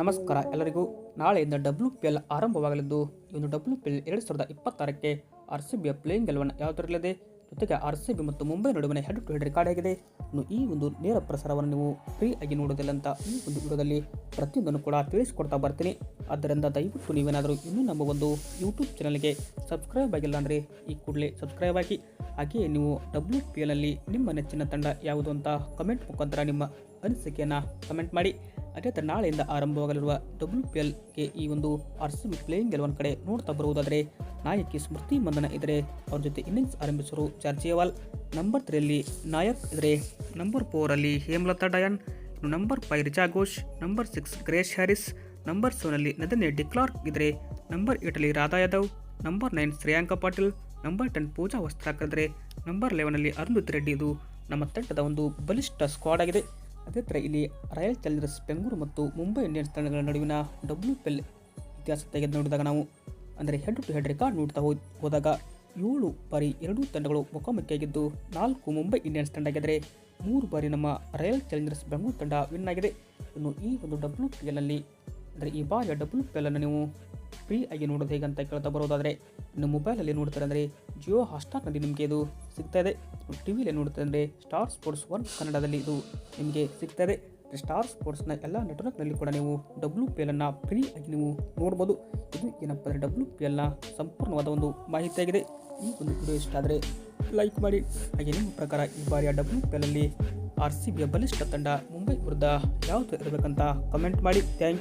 ನಮಸ್ಕಾರ ಎಲ್ಲರಿಗೂ. ನಾಳೆಯಿಂದ ಡಬ್ಲ್ಯೂ ಪಿ ಎಲ್ ಆರಂಭವಾಗಲಿದ್ದು ಇವನು ಡಬ್ಲ್ಯೂ ಪಿ ಎಲ್ ಎರಡು ಸಾವಿರದ ಇಪ್ಪತ್ತಾರಕ್ಕೆ ಆರ್ ಸಿ ಬಿಯ ಪ್ಲೇಯಿಂಗ್ ಗೆಲುವನ್ನು ಯಾವ ಥರ ಜೊತೆಗೆ ಆರ್ ಸಿ ಬಿ ಮತ್ತು ಮುಂಬೈ ನಡುವಿನ ಹೆಡ್ ಟು ಹೆಡ್ ರೆಕಾರ್ಡ್ ಆಗಿದೆ ಇನ್ನು ಈ ಒಂದು ನೇರ ಪ್ರಸಾರವನ್ನು ನೀವು ಫ್ರೀ ಆಗಿ ನೋಡೋದಿಲ್ಲ ಅಂತ ಈ ಒಂದು ವಿಡಿಯೋದಲ್ಲಿ ಪ್ರತಿಯೊಂದನ್ನು ಕೂಡ ತಿಳಿಸಿಕೊಡ್ತಾ ಬರ್ತೀನಿ. ಆದ್ದರಿಂದ ದಯವಿಟ್ಟು ನೀವೇನಾದರೂ ಇನ್ನೂ ನಮ್ಮ ಒಂದು ಯೂಟ್ಯೂಬ್ ಚಾನಲ್ಗೆ ಸಬ್ಸ್ಕ್ರೈಬ್ ಆಗಿಲ್ಲ ಅಂದರೆ ಈ ಕೂಡಲೇ ಸಬ್ಸ್ಕ್ರೈಬ್ ಆಗಿ. ಹಾಗೆಯೇ ನೀವು ಡಬ್ಲ್ಯೂ ಪಿ ಎಲ್ನಲ್ಲಿ ನಿಮ್ಮ ನೆಚ್ಚಿನ ತಂಡ ಯಾವುದು ಅಂತ ಕಮೆಂಟ್ ಮುಖಾಂತರ ನಿಮ್ಮ ಅನಿಸಿಕೆಯನ್ನು ಕಮೆಂಟ್ ಮಾಡಿ. ಅದೇ ತರ ನಾಳೆಯಿಂದ ಆರಂಭವಾಗಲಿರುವ ಡಬ್ಲ್ಯೂ ಪಿ ಎಲ್ಗೆ ಈ ಒಂದು ಆರ್ ಪ್ಲೇಯಿಂಗ್ ಗೆಲುವನ್ನು ಕಡೆ ನೋಡ್ತಾ ಬರುವುದಾದರೆ ನಾಯಕಿ ಸ್ಮೃತಿ ಮಂದನ ಇದ್ದರೆ ಅವ್ರ ಜೊತೆ ಇನ್ನಿಂಗ್ಸ್ ಆರಂಭಿಸರು ಜಾರ್ಜಿಯವಾಲ್. ನಂಬರ್ ತ್ರೀಯಲ್ಲಿ ನಾಯಕ್ ಇದ್ದರೆ number ಫೋರಲ್ಲಿ Hemalatha Dayalan. Number five Richa Ghosh number six Grace Harris number ಸೆವೆನಲ್ಲಿ Nadine de Klerk ಇದ್ದರೆ number ಏಟಲ್ಲಿ Radha Yadav number nine Shreyanka Patil number ten Pooja Vastrakar ಇದ್ದರೆ ನಂಬರ್ ಲೆವೆನಲ್ಲಿ ಅರುಂಧತಿ ರೆಡ್ಡಿ ಇದು ನಮ್ಮ ತಂಡದ ಒಂದು ಬಲಿಷ್ಠ ಸ್ಕ್ವಾಡ್ ಆಗಿದೆ. ಅದೇ ಥರ ಇಲ್ಲಿ ರಾಯಲ್ ಚಾಲೆಂಜರ್ಸ್ ಬೆಂಗಳೂರು ಮತ್ತು ಮುಂಬೈ ಇಂಡಿಯನ್ಸ್ ತಂಡಗಳ ನಡುವಿನ ಡಬ್ಲ್ಯೂ ಪಿ ಎಲ್ ಇತಿಹಾಸ ತೆಗೆದು ನೋಡಿದಾಗ ನಾವು ಅಂದರೆ ಹೆಡ್ ಟು ಹೆಡ್ ರೆಕಾರ್ಡ್ ನೋಡ್ತಾ ಹೋದಾಗ ಏಳು ಬಾರಿ ಎರಡೂ ತಂಡಗಳು ಮುಖಾಮುಖಿಯಾಗಿದ್ದು ನಾಲ್ಕು ಮುಂಬೈ ಇಂಡಿಯನ್ಸ್ ತಂಡ ಆಗಿದ್ದರೆ ಮೂರು ಬಾರಿ ನಮ್ಮ ರಾಯಲ್ ಚಾಲೆಂಜರ್ಸ್ ಬೆಂಗಳೂರು ತಂಡ ವಿನ್ ಆಗಿದೆ. ಇನ್ನು ಈ ಒಂದು ಡಬ್ಲ್ಯೂ ಪಿ ಎಲ್ನಲ್ಲಿ ಅಂದರೆ ಈ ಬಾರಿಯ ಡಬ್ಲ್ಯೂ ಪಿ ಎಲ್ ನೀವು ಫ್ರೀ ಆಗಿ ನೋಡೋದು ಹೇಗೆ ಅಂತ ಕೇಳ್ತಾ ಬರೋದಾದರೆ, ಇನ್ನು ಮೊಬೈಲಲ್ಲಿ ನೋಡ್ತಾರೆ ಅಂದರೆ ಜಿಯೋ ಹಾಟ್ಸ್ಟಾರ್ನಲ್ಲಿ ನಿಮಗೆ ಇದು ಸಿಗ್ತಾ ಇದೆ. ಟಿ ವಿಯಲ್ಲಿ ನೋಡ್ತಾರೆ ಅಂದರೆ ಸ್ಟಾರ್ ಸ್ಪೋರ್ಟ್ಸ್ ಒನ್ ಕನ್ನಡದಲ್ಲಿ ಇದು ನಿಮಗೆ ಸಿಗ್ತಾ ಇದೆ. ಸ್ಟಾರ್ ಸ್ಪೋರ್ಟ್ಸ್ನ ಎಲ್ಲ ನೆಟ್ವರ್ಕ್ನಲ್ಲಿ ಕೂಡ ನೀವು ಡಬ್ಲ್ಯೂ ಪಿ ಎಲನ್ನು ಫ್ರೀ ಆಗಿ ನೀವು ನೋಡ್ಬೋದು. ಇದು ಏನಪ್ಪ ಅಂದರೆ ಡಬ್ಲ್ಯೂ ಪಿ ಎಲ್ನ ಸಂಪೂರ್ಣವಾದ ಒಂದು ಮಾಹಿತಿಯಾಗಿದೆ ಈ ಒಂದು ವಿಡಿಯೋ ಇಷ್ಟ ಆದರೆ ಲೈಕ್ ಮಾಡಿ. ಹಾಗೆ ನಿಮ್ಮ ಪ್ರಕಾರ ಈ ಬಾರಿಯ ಡಬ್ಲ್ಯೂ ಪಿ ಎಲಲ್ಲಿ ಆರ್ ಸಿ ಬಿಯ ಬಲಿಷ್ಠ ತಂಡ ಮುಂಬೈ ವಿರುದ್ಧ ಯಾವುದು ಇರಬೇಕಂತ ಕಮೆಂಟ್ ಮಾಡಿ. Thank you